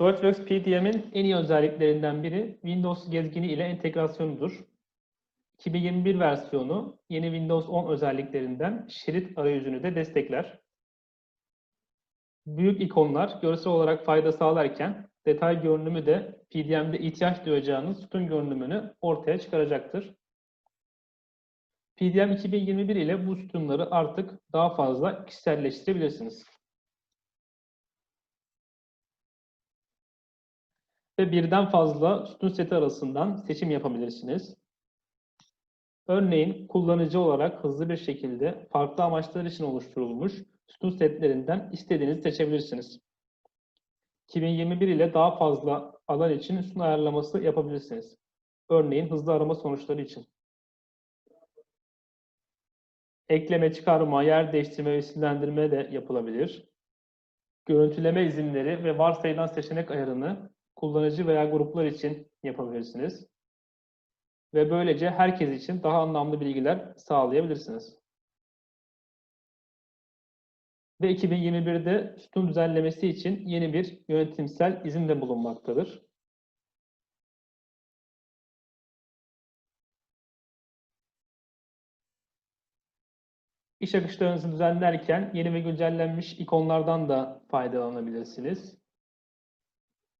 SolidWorks PDM'in en iyi özelliklerinden biri Windows gezgini ile entegrasyonudur. 2021 versiyonu yeni Windows 10 özelliklerinden şerit arayüzünü de destekler. Büyük ikonlar görsel olarak fayda sağlarken detay görünümü de PDM'de ihtiyaç duyacağınız sütun görünümünü ortaya çıkaracaktır. PDM 2021 ile bu sütunları artık daha fazla kişiselleştirebilirsiniz. Ve birden fazla sütun seti arasından seçim yapabilirsiniz. Örneğin kullanıcı olarak hızlı bir şekilde farklı amaçlar için oluşturulmuş sütun setlerinden istediğinizi seçebilirsiniz. 2021 ile daha fazla alan için sütun ayarlaması yapabilirsiniz. Örneğin hızlı arama sonuçları için. Ekleme, çıkarma, yer değiştirme ve isimlendirme de yapılabilir. Görüntüleme izinleri ve varsayılan seçenek ayarını kullanıcı veya gruplar için yapabilirsiniz. Ve böylece herkes için daha anlamlı bilgiler sağlayabilirsiniz. Ve 2021'de sütun düzenlemesi için yeni bir yönetimsel izin de bulunmaktadır. İş akışlarınızı düzenlerken yeni ve güncellenmiş ikonlardan da faydalanabilirsiniz.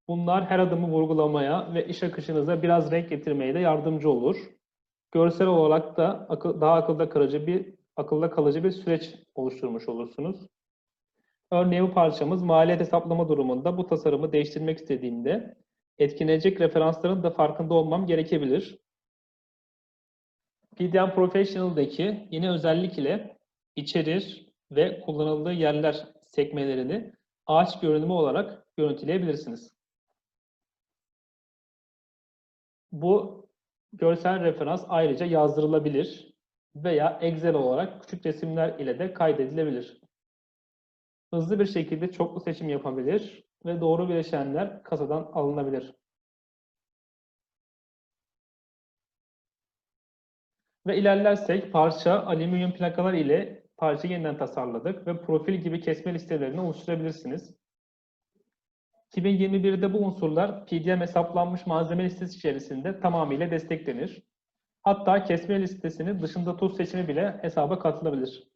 Bunlar her adımı vurgulamaya ve iş akışınıza biraz renk getirmeye de yardımcı olur. Görsel olarak da akıl, daha akılda kalıcı bir akılda kalıcı bir süreç oluşturmuş olursunuz. Örneğin bu parçamız maliyet hesaplama durumunda bu tasarımı değiştirmek istediğimde etkilenecek referansların da farkında olmam gerekebilir. PDM Professional'daki yeni özellik ile içerir ve kullanıldığı yerler sekmelerini ağaç görünümü olarak görüntüleyebilirsiniz. Bu görsel referans ayrıca yazdırılabilir veya Excel olarak küçük resimler ile de kaydedilebilir. Hızlı bir şekilde çoklu seçim yapabilir ve doğru bileşenler kasadan alınabilir. Ve ilerlersek parça alüminyum plakalar ile parça yeniden tasarladık ve profil gibi kesme listelerini oluşturabilirsiniz. 2021'de bu unsurlar PDM hesaplanmış malzeme listesi içerisinde tamamıyla desteklenir. Hatta kesme listesinin dışında tuz seçimi bile hesaba katılabilir.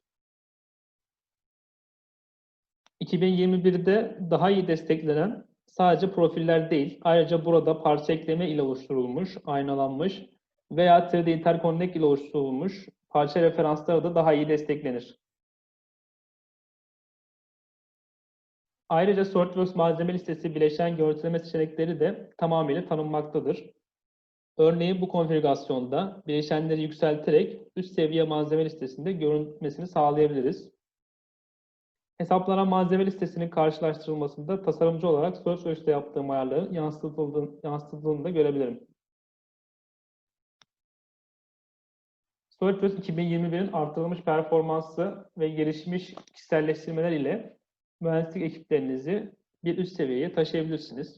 2021'de daha iyi desteklenen sadece profiller değil, ayrıca burada parça ekleme ile oluşturulmuş, aynalanmış veya 3D Interconnect ile oluşturulmuş parça referansları da daha iyi desteklenir. Ayrıca SolidWorks malzeme listesi bileşen görüntüleme seçenekleri de tamamıyla tanınmaktadır. Örneğin bu konfigürasyonda bileşenleri yükselterek üst seviye malzeme listesinde görünmesini sağlayabiliriz. Hesaplanan malzeme listesinin karşılaştırılmasında tasarımcı olarak SolidWorks'te yaptığım ayarların yansıtıldığını, yansıtıldığını da görebilirim. SolidWorks 2021'in artırılmış performansı ve gelişmiş kişiselleştirmeler ile mühendislik ekiplerinizi bir üst seviyeye taşıyabilirsiniz.